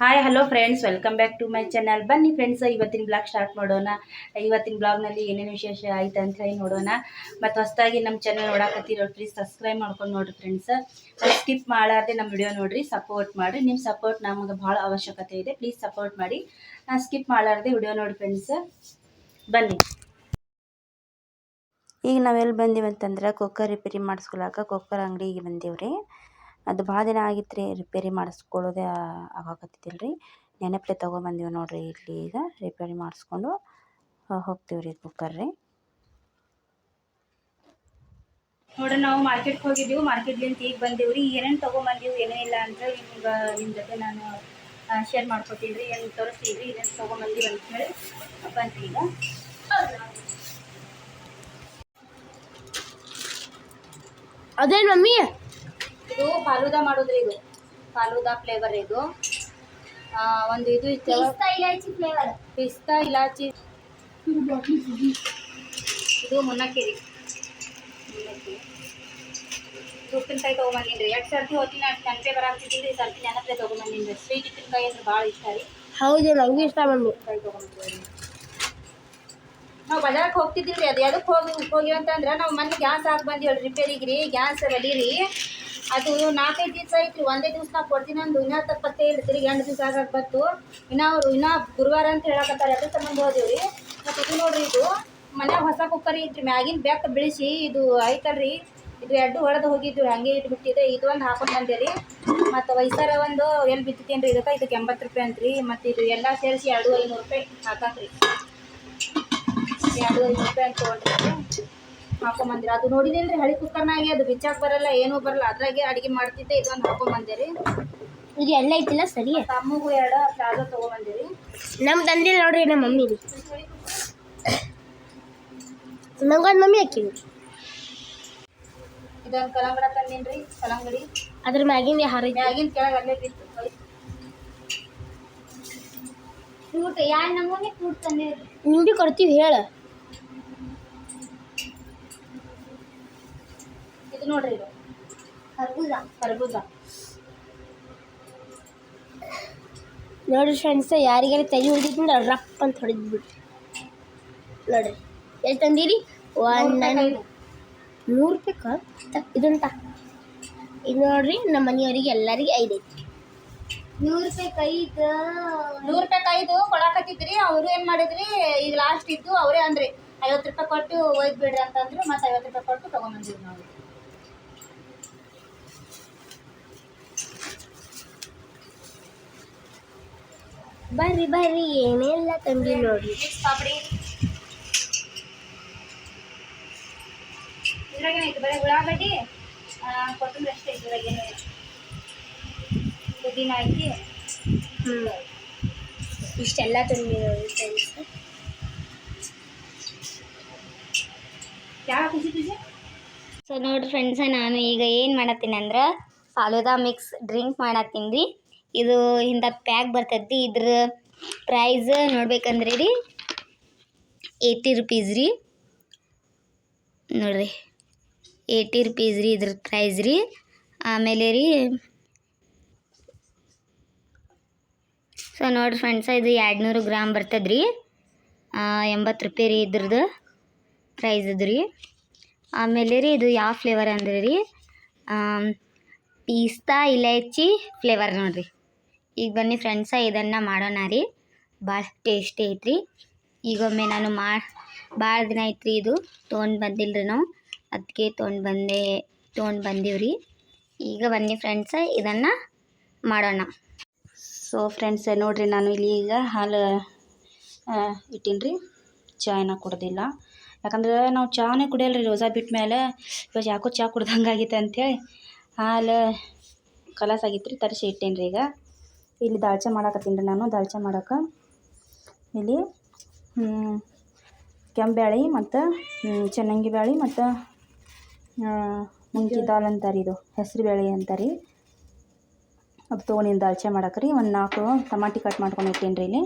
Hi hello friends welcome back to my channel ಬನ್ನಿ friends ಇವತ್ತಿನ blog start ಮಾಡೋಣ. ಇವತ್ತಿನ ಬ್ಲಾಗ್ನಲ್ಲಿ ಏನೇನು ವಿಶೇಷ ಆಯ್ತು ಅಂತ ಹೇಳಿ ನೋಡೋಣ. ಮತ್ತು ಹೊಸದಾಗಿ ನಮ್ಮ ಚಾನಲ್ ನೋಡಕತ್ತಿರೋ ಪ್ಲೀಸ್ ಸಬ್ಸ್ಕ್ರೈಬ್ ಮಾಡ್ಕೊಂಡು ನೋಡಿರಿ ಫ್ರೆಂಡ್ಸ್ ಸ್ಕಿಪ್ ಮಾಡಾರ್ದೆ ನಮ್ಮ ವಿಡಿಯೋ ನೋಡಿರಿ ಸಪೋರ್ಟ್ ಮಾಡಿರಿ. ನಿಮ್ಮ ಸಪೋರ್ಟ್ ನಮಗೆ ಭಾಳ ಅವಶ್ಯಕತೆ ಇದೆ. ಪ್ಲೀಸ್ ಸಪೋರ್ಟ್ ಮಾಡಿ. ಸ್ಕಿಪ್ ಮಾಡಾರ್ದೆ ವಿಡಿಯೋ ನೋಡಿ ಫ್ರೆಂಡ್ಸ್ ಬನ್ನಿ. ಈಗ ನಾವೆಲ್ಲಿ ಬಂದೀವಿ ಅಂತಂದ್ರೆ ಕುಕ್ಕರ್ ರಿಪೇರಿ ಮಾಡಿಸ್ಕೊಳಕ ಕುಕ್ಕರ್ ಅಂಗಡಿಗೆ ಬಂದೀವ್ರಿ. ಅದು ಭಾಳ ದಿನ ಆಗಿತ್ತು ರೀ ರಿಪೇರಿ ಮಾಡಿಸ್ಕೊಳ್ಳೋದೇ ಆಗಾಕತ್ತಿದ್ದಿಲ್ಲ ರೀ ನೆನಪಲೆ ತೊಗೊಂಬಂದೀವಿ ನೋಡಿರಿ ಇಲ್ಲಿ ಈಗ ರಿಪೇರಿ ಮಾಡಿಸ್ಕೊಂಡು ಹೋಗ್ತೀವಿ ರೀ ಕುಕ್ಕರ್ ರೀ ನೋಡ್ರಿ ನಾವು ಮಾರ್ಕೆಟ್ಗೆ ಹೋಗಿದ್ದೀವಿ ಮಾರ್ಕೆಟ್ಲಿಂದ ಈಗ ಬಂದೀವಿ ರೀ. ಏನೇನು ತೊಗೊಂಬಂದೀವಿ ಏನೇನಿಲ್ಲ ಅಂತ ನಿಮ್ಗೆ ನಿಮ್ಮ ಜೊತೆ ನಾನು ಶೇರ್ ಮಾಡ್ಕೊತೀನಿ ರೀ. ಏನು ತೋರಿಸ್ತೀವಿ ರೀ ಏನೇನು ತೊಗೊಂಬಂದೀವಿ ಅಂತ ಹೇಳಿ ಬಂತು ಈಗ. ಅದೇನು ಮಮ್ಮಿ? ಇದು ಫಾಲೂದಾ ಮಾಡೋದ್ರಿ ಇದು. ಫಾಲೂದಾ ಫ್ಲೇವರ್ ಇದು. ಒಂದು ಇದು ಇಲಾಚಿ ಫ್ಲೇವರ್ ಪಿಸ್ತಾ ಇಲಾಚಿ. ಇದು ಮುನ್ನಕ್ಕಿರಿ ಮುನ್ನಕ್ಕಿ. ಉಪ್ಪಿನಕಾಯಿ ತಗೊಂಬಂದಿನ್ರಿ ಎರಡು ಸರ್ತಿ ಹೊತ್ತಿನ ನೆನಪೇ ಬರಾಕ್ತಿದ್ದೀನಿ ಸರ್ತಿ ನೆನಪೇ ತಗೊಂಬಂದಿನ್ರಿ ಸ್ವೀಟ್ ಉಪ್ಪಿನಕಾಯಿ ಅಂದ್ರೆ ಭಾಳ ಇಷ್ಟ ರೀ. ಹೌದು ನಂಗೂ ಇಷ್ಟ ಬಂದು. ಕಾಯಿ ತೊಗೊಂಬಂದಿವಿ ನಾವು ಬಜಾರಕ್ಕೆ ಹೋಗ್ತಿದ್ದೀವಿ ರೀ. ಅದು ಎದಕ್ಕೆ ಹೋಗಿ ಹೋಗಿವಂತಂದ್ರೆ ನಾವು ಮೊನ್ನೆ ಗ್ಯಾಸ್ ಹಾಕಿ ಬಂದೀವಿ ರಿಪೇರಿಗೆ ರೀ. ಗ್ಯಾಸ್ ರೀ. ಅದು ನಾಲ್ಕೈದು ದಿವಸ ಐತ್ರಿ ಒಂದೇ ದಿವ್ಸ ನಾವು ಕೊಡ್ತೀನಿ ಅಂದು, ಇನ್ನೂ ತಪ್ಪತ್ತೇ ಇಲ್ಲ, ತಿರುಗಿ ಎಂಟು ದಿವಸ ಆಗಕ್ಕೆ ಬತ್ತು ಇನ್ನೂ ಅವರು ಇನ್ನೂ ಗುರುವಾರ ಅಂತ ಹೇಳಕತ್ತಾರೆ ಅದ್ರ ಸಂಬಂಧ ಹೋದೇವ್ರಿ ರೀ ಮತ್ತು ಇದು ನೋಡ್ರಿ, ಇದು ಮನ್ಯಾಗ ಹೊಸ ಕುಕ್ಕರ್ ಐತ್ರಿ, ಮ್ಯಾಗಿನ ಬೆಕ್ಕ ಬಿಳಿಸಿ, ಇದು ಐತಲ್ರಿ, ಇದು ಎರಡು ಹೊಡೆದು ಹೋಗಿದ್ದು ಹಂಗೆ ಇಟ್ಬಿಟ್ಟಿದೆ ಇದು ಒಂದು ಹಾಕೊಂಡು ಬಂದೆ ರೀ ಮತ್ತು ವಯಸ್ಸಾರ ಒಂದು ಎಲ್ಲಿ ಬಿತ್ತಿತ್ತೇನು ರೀ ಇದಕ್ಕೆ ಇದಕ್ಕೆ ಎಂಬತ್ತು ರೂಪಾಯಿ ಅಂತ್ರಿ. ಮತ್ತು ಇದು ಎಲ್ಲ ಸೇರಿಸಿ ಎರಡು ಐನೂರು ರೂಪಾಯಿ ಹಾಕಾಕ್ರಿ. ಎರಡು ಐನೂರು ರೂಪಾಯಿ ಅಂತ ತೊಗೊಂಡ್ರಿ. ಹಾಕೊಂಬಂದಿರಿ? ಅದು ನೋಡಿದಿಲ್ರಿ ಹಳಿ ಕುಕ್ಕರ್ನಾಗೆ ಅದು ಬಿಚ್ಚಾಕ್ ಬರಲ್ಲ ಏನೂ ಬರಲ್ಲ. ಅದ್ರಾಗೆ ಅಡುಗೆ ಮಾಡ್ತಿದ್ದೆ ಇದೊಂದು ಹಾಕೊಂಬಂದಿರಿ. ಇದು ಎಲ್ಲ ಐತಿಲ್ಲ ಸರಿ? ತಮ್ಮಗೂ ಎರಡು ಪ್ಲಾಜೋ ತೊಗೊಂಬಂದಿರಿ. ನಮ್ ತಂದಿಲ್ಲ ನೋಡ್ರಿ ನಮ್ಮ ಮಮ್ಮಿ ನಂಗೊಂದು ಮಮ್ಮಿ ಹಾಕಿವಿ ಇದೊಂದು ಕಲಂಗಡ ತಂದೀನಿ ಕಲಂಗಡಿ. ಅದ್ರ ಮ್ಯಾಗಿನ ಹಾರ ಮ್ಯಾಗಿನ ಕೆಳಗೆ ಅಲ್ಲೇ ಬಿತ್ತು ಫ್ರೂಟ್ ಯಾರು ನಮ್ಮ ಫ್ರೂಟ್ ತಂದಿರಿ ನಿಮ್ಗೆ ಕೊಡ್ತೀವಿ ಹೇಳ. ಇದು ನೋಡ್ರಿ ಇದು. ಕರ್ಬೂಜ. ಕರ್ಬೂಜ. ನೋಡ್ರಿ ಫ್ರೆಂಡ್ಸ್ ಯಾರಿಗಾರ ತಲೆ ಹೊಡಿದಿಂದ ರಪ್ ಅಂತ ಹೊಡೆದ್ಬಿಟ್ಟು ನೋಡ್ರಿ. ಎಷ್ಟು ತಂದಿರಿ? ನೈನ್ ನೂರು ರೂಪಾಯಿ ಇದುಂಟ ಇದು ನೋಡ್ರಿ ನಮ್ಮ ಮನೆಯವರಿಗೆ ಎಲ್ಲರಿಗೆ ಐದು ಐತಿ. ನೂರು ರೂಪಾಯಿ ಐದು ನೂರು ರೂಪಾಯಿ ಕೈದು ಕೊಡಾಕತ್ತಿದ್ರಿ ಅವರು ಏನು ಮಾಡಿದ್ರಿ ಈಗ ಲಾಸ್ಟ್ ಇದ್ದು ಅವರೇ ಅಂದ್ರಿ ಐವತ್ತು ರೂಪಾಯಿ ಕೊಟ್ಟು ಒಯ್ದು ಬಿಡ್ರಿ ಅಂತಂದ್ರು ಮತ್ತೆ ಐವತ್ತು ರೂಪಾಯಿ ಕೊಟ್ಟು ತೊಗೊಂಬಂದಿವಿ ನಾವು. ಬರ್ರಿ ಬರ್ರಿ ಏನೆಲ್ಲ ತಂದಿ ನೋಡ್ರಿ. ಬರೀ ಉಳ್ಳಾಗಡ್ಡಿ ಆ, ಕೊತ್ತಂಬರಿ ಅಷ್ಟೇ ಪುದೀನ ಹ್ಞೂ ಇಷ್ಟೆಲ್ಲ ತಂದಿ ನೋಡ್ರಿ ಫ್ರೆಂಡ್ಸ್ ಯಾವ ಖುಷಿ ಖುಷಿ ಸೊ ನೋಡ್ರಿ ಫ್ರೆಂಡ್ಸ ನಾನು ಈಗ ಏನು ಮಾಡತ್ತೀನಿ ಅಂದ್ರೆ ಫಾಲೂದಾ ಮಿಕ್ಸ್ ಡ್ರಿಂಕ್ ಮಾಡತ್ತೀನಿ ರೀ. ಇದು ಇಂಥ ಪ್ಯಾಕ್ ಬರ್ತೈತಿ. ಇದ್ರ ಪ್ರೈಸ್ ನೋಡ್ಬೇಕಂದ್ರೆ ರೀ ಏಯ್ಟಿ ರುಪೀಸ್ ರೀ. ನೋಡ್ರಿ ಏಯ್ಟಿ ರುಪೀಸ್ ರೀ ಇದ್ರ ಪ್ರೈಸ್ ರೀ. ಆಮೇಲೆ ರೀ ಸೊ ನೋಡ್ರಿ ಫ್ರೆಂಡ್ಸ ಇದು ಎರಡು ನೂರು ಗ್ರಾಮ್ ಬರ್ತದೆ ರೀ ಎಂಬತ್ತು ರೂಪಾಯಿ ರೀ ಇದ್ರದ್ದು ಪ್ರೈಸ್ ಅದು ರೀ. ಆಮೇಲೆ ರೀ ಇದು ಯಾವ ಫ್ಲೇವರ್ ಅಂದ್ರೆ ರೀ ಪೀಸ್ತಾ ಇಲೈಚಿ ಫ್ಲೇವರ್ ನೋಡ್ರಿ. ಈಗ ಬನ್ನಿ ಫ್ರೆಂಡ್ಸ ಇದನ್ನು ಮಾಡೋಣ ರೀ. ಭಾಳ ಟೇಸ್ಟಿ ಐತ್ರಿ. ಈಗೊಮ್ಮೆ ನಾನು ಮಾ ಭಾಳ ದಿನ ಐತ್ರಿ ಇದು. ತೊಗೊಂಡು ಬಂದಿಲ್ಲ ರೀ ನಾವು. ಅದಕ್ಕೆ ತೊಗೊಂಡು ಬಂದೆ ತೊಗೊಂಡು ರೀ. ಈಗ ಬನ್ನಿ ಫ್ರೆಂಡ್ಸ ಇದನ್ನು ಮಾಡೋಣ. ಸೊ ಫ್ರೆಂಡ್ಸ ನೋಡಿರಿ ನಾನು ಇಲ್ಲಿ ಈಗ ಹಾಲು ಇಟ್ಟೀನಿ ರೀ. ಚಾಯನ್ನ ಕುಡ್ದಿಲ್ಲ. ಯಾಕಂದ್ರೆ ನಾವು ಚಾನೇ ಕುಡಿಯಲ್ಲ ರೀ ರೋಸಾ ಬಿಟ್ಟ ಮೇಲೆ ಇವಾಗ ಯಾಕೋ ಚಹಾ ಕುಡ್ದಂಗೆ ಆಗೈತೆ ಅಂಥೇಳಿ ಹಾಲು ಕಲಾಸಾಗಿತ್ತು ರೀ ತರಿಸಿ ಇಟ್ಟೇನಿ ರೀ ಈಗ. ಇಲ್ಲಿ ದಾಲ್ಚೆ ಮಾಡಕತ್ತೀನಿ ರೀ ನಾನು. ದಾಲ್ಚೆ ಮಾಡಕ್ಕೆ ಇಲ್ಲಿ ಕೆಂಬ್ಯಾಳಿ ಮತ್ತು ಚೆನ್ನಂಗಿ ಬ್ಯಾಳಿ ಮತ್ತು ಮುಂಗಿ ದಾಲ್ ಅಂತಾರೆ ಇದು ಹೆಸರು ಬೇಳೆ ಅಂತಾರೆ. ಅದು ತೊಗೊಂಡಿನ ದಾಲ್ಚೆ ಮಾಡಕ್ಕೆ ರೀ. ಒಂದು ನಾಲ್ಕು ಟಮಾಟಿ ಕಟ್ ಮಾಡ್ಕೊಂಡು ಇಟ್ಟೇನಿ ರೀ ಇಲ್ಲಿ.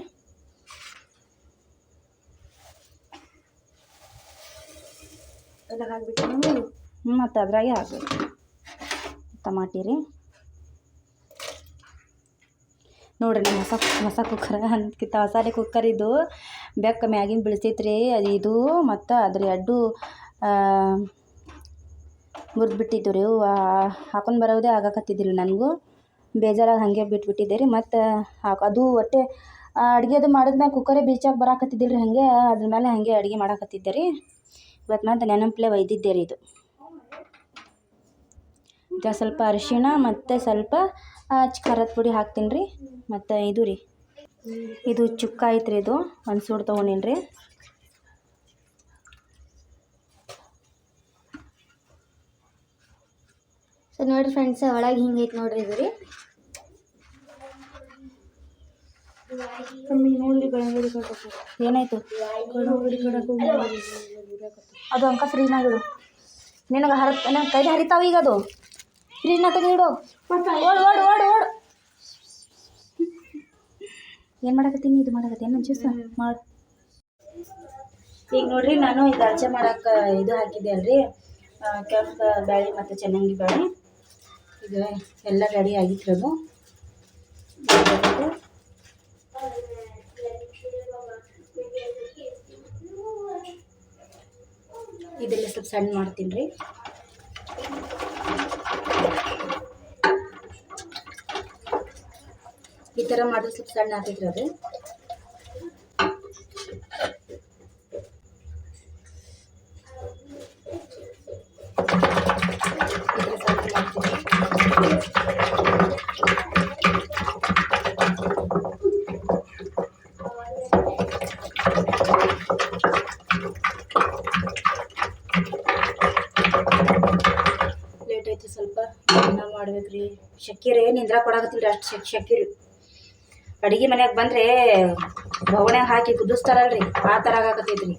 ಎಲ್ಲ ಹಾಕ್ಬಿಟ್ಟು ಹ್ಞೂ ಮತ್ತು ಅದ್ರಾಗೆ ಹಾಕ್ಬೇಕು. ಟಮಾಟಿ ರೀ. ನೋಡ್ರಿ ನಮ್ಮ ಹೊಸ ಕುಕ್ಕರ್ ಅಂದ್ಕಿಂತ. ಹೊಸಾರಿ ಕುಕ್ಕರ್ ಇದು. ಬೆಕ್ಕ ಮ್ಯಾಗಿನ ಬೀಳ್ತೈತ್ರಿ ಅದು ಇದು ಮತ್ತು ಅದ್ರ ಎರಡು ಮುರಿದ್ಬಿಟ್ಟಿದ್ದು ರೀ. ಹಾಕೊಂಡು ಬರೋದೇ ಆಗಕತ್ತಿದ್ದಿಲ್ಲ ನನಗೂ. ಬೇಜಾರಾಗಿ ಹಾಗೆ ಬಿಟ್ಬಿಟ್ಟಿದ್ದೆ ರೀ ಮತ್ತು ಹಾಕಿ ಅದು ಒಟ್ಟೆ ಅಡುಗೆ ಅದು ಮಾಡಿದ್ಮ್ಯಾಗ ಕುಕ್ಕರೇ ಬೀಚಾಗಿ ಬರಾಕತ್ತಿದ್ದಿಲ್ಲ ರೀ ಹಾಗೆ. ಅದ್ರ ಮೇಲೆ ಹಾಗೆ ಅಡುಗೆ ಮಾಡಾಕತ್ತಿದ್ದೆ ರೀ. ಇವತ್ತು ಮತ್ತು ನೆನಪಲೆ ಒಯ್ದಿದ್ದೆ ರೀ ಇದು. ಸ್ವಲ್ಪ ಅರಿಶಿಣ, ಮತ್ತು ಸ್ವಲ್ಪ ಅಚ್ ಖಾರದ ಪುಡಿ ಹಾಕ್ತೀನಿ ರೀ. ಮತ್ತು ಇದು ರೀ. ಇದು ಚುಕ್ಕ ಐತ್ರಿ ಇದು. ಒಂದು ಸೂಡು ತೊಗೊಂಡೀನಿ ರೀ. ಸೊ ನೋಡಿರಿ ಫ್ರೆಂಡ್ಸ್ ಒಳಗೆ ಹಿಂಗೈತೆ ನೋಡಿರಿ ಇದು ರೀ. ಏನಾಯ್ತು? ಅದು ಅಂಕ ಫ್ರೀನಾಗಿಡು ನಿನಗೆ ಹರ ಕೈ ಹರಿತಾವ ಈಗ ಅದು? ಫ್ರೀಜ್ನ ತೆಗೆದು ಇಡು. ಓಡು ಓಡು ಓಡು ಓಡು. ಏನು ಮಾಡಕತ್ತೀನಿ ಇದು ಮಾಡಕತ್ತೀನಿ ನನ್ನ ಜ್ಯೂಸ್ ಮಾಡು. ಈಗ ನೋಡ್ರಿ, ನಾನು ಇದು ದಾಲ್ಚೆ ಮಾಡಕ್ಕೆ ಇದು ಹಾಕಿದ್ದೆ ಅಲ್ರಿ. ಕೆಂಪು ಬ್ಯಾಳಿ ಮತ್ತು ಚೆನ್ನಂಗಿ ಬ್ಯಾಳಿ. ಇದು ಎಲ್ಲ ರೆಡಿ ಆಗಿತ್ತು ಅದು. ಇದೆಲ್ಲ ಸ್ವಲ್ಪ ಸಣ್ಣ ಮಾಡ್ತೀನಿ ರೀ. ಥರ ಮಾಡಿದ್ರೆ ಸ್ವಲ್ಪ ಸಣ್ಣ ಆಗ್ತೈತ್ರಿ ಅದು. ಲೇಟ್ ಐತಿ ಸ್ವಲ್ಪ. ಮಾಡ್ಬೇಕ್ರಿ. ಶಕ್ಕಿರಿ ನಿಂದ್ರ ಕೊಡಾಕತ್ತಿಲ್ರಿ ಅಷ್ಟು ಶಕ್ ಶಕ್ಕಿರಿ ಅಡಿಗೆ ಮನೆಗೆ ಬಂದ್ರೆ ಬವಣ್ಯಾಗ ಹಾಕಿ ಕುದಿಸ್ತಾರಲ್ರಿ, ಆ ಥರ ಆಗಾಕತ್ತೈತ್ರಿ.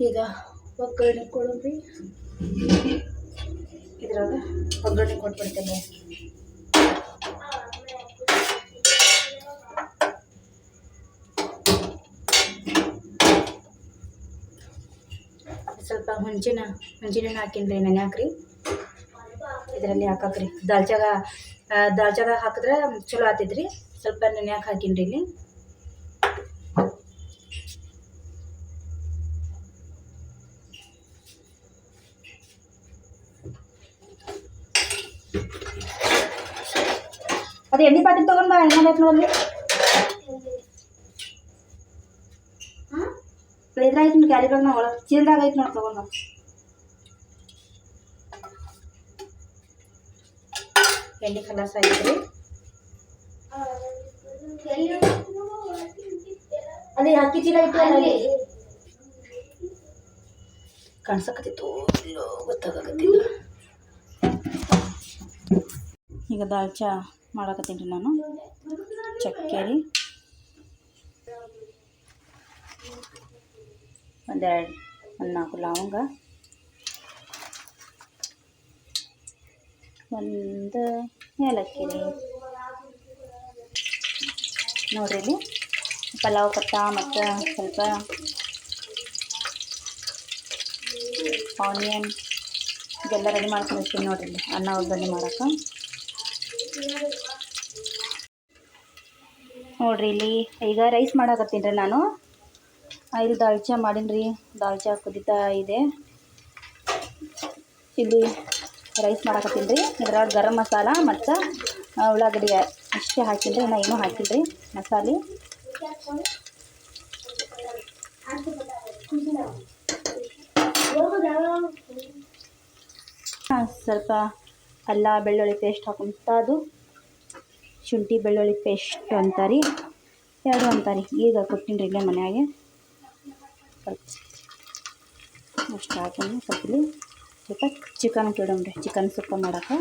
ಈಗ ಒಗ್ಗರಣೆ ಕೊಡೋದ್ರಿ. ಇದ್ರಾಗ ಒಗ್ಗರಣೆ ಕೊಟ್ಬಿಡ್ತೇನೆ ಸ್ವಲ್ಪ ಹುಂಚಿನ ಹುಂಚಿನ ಹಾಕಿನ್ರಿ ನೆನೆ ಹಾಕ್ರಿ? ಇದರಲ್ಲಿ ಹಾಕಾಕ್ರಿ. ದಾಲ್ಚಾಗ ದಾಲ್ಚಾಗ ಹಾಕಿದ್ರೆ ಚಲೋ ಆತೈತ್ರಿ. ಸ್ವಲ್ಪ ನೆನ್ಯಾಕ ಹಾಕಿನ್ರಿ ಇಲ್ಲಿ. ಅದು ಎಣ್ಣೆ ಪಾತ್ರೆ ತಗೊಂಡ್ಬಾ ಎಣ್ಣೆ ಬೇಕು ನೋಡ್ರಿ. ಇದ್ರಾಗ ನೋಡಿ ಕ್ಯಾರಿಗಳನ್ನ ಒಳಗೆ ಚೀಲ್ದಾಗ ಐತಿ ನೋಡಿ ತಗೊಂಡ್. ಎಣ್ಣೆ ಕಲಾಸ ಐತ್ರಿ ಅಲ್ಲಿ ಅಕ್ಕಿ ಚೀಲ ಐತಿ ಅಲ್ಲಿ ಕಾಣ್ಸಕತ್ತಿತ್ತು ಇಲ್ಲೋ ಗೊತ್ತಾಗತ್ತಿಲ್ಲ ಈಗ ದಾಲ್ಚಾ ಮಾಡಕತ್ತೀನಿ ರೀ ನಾನು. ಚಕ್ಕೆ ಒಂದೆರಡು, ಒಂದು ನಾಲ್ಕು ಲವಂಗ. ಒಂದು ಏಲಕ್ಕಿ. ನೋಡ್ರಿ ಇಲ್ಲಿ ಪಲಾವ್ ಪತ್ತ ಮತ್ತು ಸ್ವಲ್ಪ ಆನಿಯನ್ ಇದೆಲ್ಲ ರೆಡಿ ಮಾಡ್ಕೊಂಡಿರ್ತೀನಿ ನೋಡಿರಿ ಇಲ್ಲಿ. ಅನ್ನ ಒಗ್ಗರಣೆ ಮಾಡೋಕೆ ನೋಡ್ರಿ ಇಲ್ಲಿ ಈಗ ರೈಸ್ ಮಾಡಾಕತ್ತೀನಿ ರೀ ನಾನು. ಇಲ್ಲಿ ದಾಲ್ಚಾ ಮಾಡೀನಿ ರೀ ದಾಲ್ಚಾ ಕುದಿತಾ ಇದೆ. ಇಲ್ಲಿ ರೈಸ್ ಮಾಡಾಕತ್ತೀನಿ ರೀ. ಇದ್ರೊಳಗೆ ಗರಂ ಮಸಾಲ ಮತ್ತು ಉಳ್ಳಾಗಡ್ಡಿ ಅಷ್ಟೇ ಹಾಕಿದ್ರಿ ನಾ ಏನೂ ಹಾಕಿಲ್ಲ ರೀ ಮಸಾಲೆ. ಹಾಂ, ಸ್ವಲ್ಪ ಅಲ್ಲ, ಬೆಳ್ಳುಳ್ಳಿ ಪೇಸ್ಟ್ ಅದು. ಶುಂಠಿ ಬೆಳ್ಳುಳ್ಳಿ ಪೇಸ್ಟ್ ಅಂತಾರೆ ಎರಡು ಅಂತಾರೆ ಈಗ ಕೊಟ್ಟಿನಿ ರೀ ಮನ್ಯಾಗೆ. ಸ್ವಲ್ಪ ಅಷ್ಟು ಹಾಕೊಂಡು ಸ್ವಲ್ಪ ಸ್ವಲ್ಪ ಚಿಕನ್ ಕೇಳಮ್ರಿ ಚಿಕನ್ ಸೂಪ ಮಾಡೋಕೆ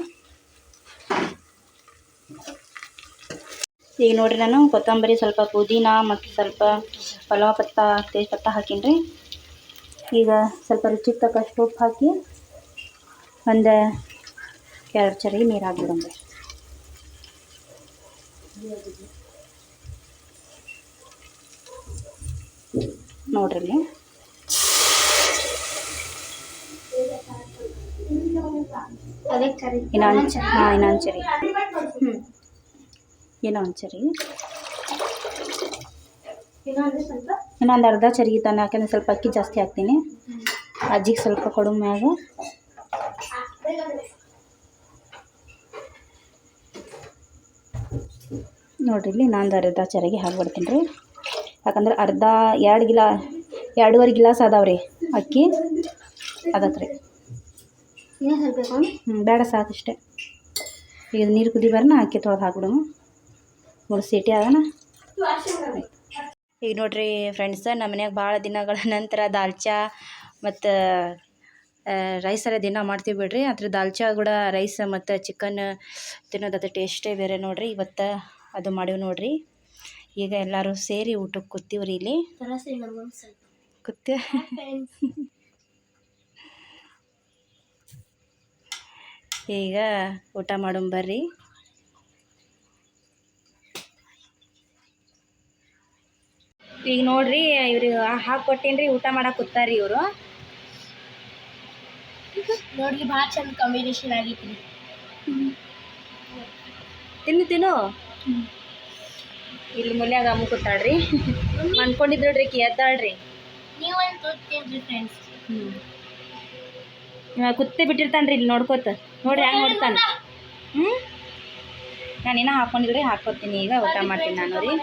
ಈಗ ನೋಡಿರಿ ನಾನು ಕೊತ್ತಂಬರಿ ಸ್ವಲ್ಪ ಪುದೀನ ಮತ್ತು ಸ್ವಲ್ಪ ಪಲಾವ್ ಪತ್ತ, ತೇಜ್ ಪತ್ತ ಹಾಕೀನಿ ಈಗ ಸ್ವಲ್ಪ ರುಚಿ ತಕ್ಕಷ್ಟು ಉಪ್ಪು ಹಾಕಿ ಒಂದು ಎರಡು ಚರಿ ನೀರು ಹಾಕ್ಬಿಡಮ್ರಿ ನೋಡ್ರಿ ಇನ್ನೊಂದು ಹಾಂ ಇನ್ನೊಂದು ಚರಿ ಹ್ಞೂ ಇನ್ನೊಂದು ಚರಿ ಅರ್ಧ ಚರಿಗೆ ತಾನೆ ಯಾಕಂದ್ರೆ ಸ್ವಲ್ಪ ಅಕ್ಕಿ ಜಾಸ್ತಿ ಹಾಕ್ತೀನಿ. ಅಜ್ಜಿಗೆ ಸ್ವಲ್ಪ ಕೊಡು ಮ್ಯಾಗ ನೋಡ್ರಿ ಇಲ್ಲಿ ಇನ್ನೊಂದು ಅರ್ಧ ಚರಿಗೆ ಹಾಕ್ಬಿಡ್ತೀನಿ ರೀ. ಯಾಕಂದ್ರೆ ಅರ್ಧ ಎರಡು ಗಿಲಾ ಎರಡೂವರೆ ಗಿಲಾಸ್ ಅದಾವ್ರಿ ಅಕ್ಕಿ. ಅದಕ್ಕೆ ರೀ ಹ್ಞೂ ಬೇಡ ಸಾಕಷ್ಟೆ ಈಗ ನೀರು ಕುದಿ ಬರ್ನ ಅಕ್ಕಿ ತೊಳೆದು ಹಾಕ್ಬಿಡು ಮೂರು ಸೀಟಿ ಅದನ ಈಗ ನೋಡ್ರಿ ಫ್ರೆಂಡ್ಸ್ ನಮ್ಮ ಮನ್ಯಾಗ ಭಾಳ ದಿನಗಳ ನಂತರ ದಾಲ್ಚಾ ಮತ್ತು ರೈಸರ ದಿನ ಮಾಡ್ತೀವಿ ಬಿಡ್ರಿ. ಅದ್ರ ದಾಲ್ಚಾ ಕೂಡ ರೈಸ್ ಮತ್ತು ಚಿಕನ್ ತಿನ್ನೋದು ಅದು ಟೇಸ್ಟೇ ಬೇರೆ ನೋಡಿರಿ. ಇವತ್ತು ಅದು ಮಾಡೀವಿ ನೋಡ್ರಿ. ಈಗ ಎಲ್ಲರೂ ಸೇರಿ ಊಟಕ್ಕೆ ಕೂತೀವ್ರಿ ಇಲ್ಲಿ. ಕೂತಿ ಈಗ ಊಟ ಮಾಡೋಣ ಬರ್ರಿ. ಈಗ ನೋಡ್ರಿ ಇವ್ರಿಗೆ ಹಾಕಿ ರೀ ಊಟ ಮಾಡಕ್ ಕೂತಾರಿ ಇವರು. ನೋಡ್ರಿ ಭಾಳ ಚಂದ ಕಾಂಬಿನೇಷನ್ ಆಗಿತ್ತು ತಿನ್ನು ತಿನ್ನು. ಇಲ್ಲಿ ಮುಲ್ಯಾಗ ಅಮ್ಮ ಕೂತಾಳ್ರಿ. ಅನ್ಕೊಂಡಿದ್ರಿ ಕಿ ಎದ್ದಾಳ್ರಿ. ಹ್ಞೂ ಕುತ್ತೇ ಬಿಟ್ಟಿರ್ತಾನ್ರಿ ಇಲ್ಲಿ ನೋಡ್ಕೋತ. ನೋಡ್ರಿ ಹ್ಯಾಂಗ ನೋಡ್ತಾನೆ. ಹ್ಞೂ ನಾನು ಏನೋ ಹಾಕೊಂಡಿದ್ರಿ ಹಾಕೋತೀನಿ ಈಗ ಊಟ ಮಾಡ್ತೀನಿ ನಾನು ರೀ.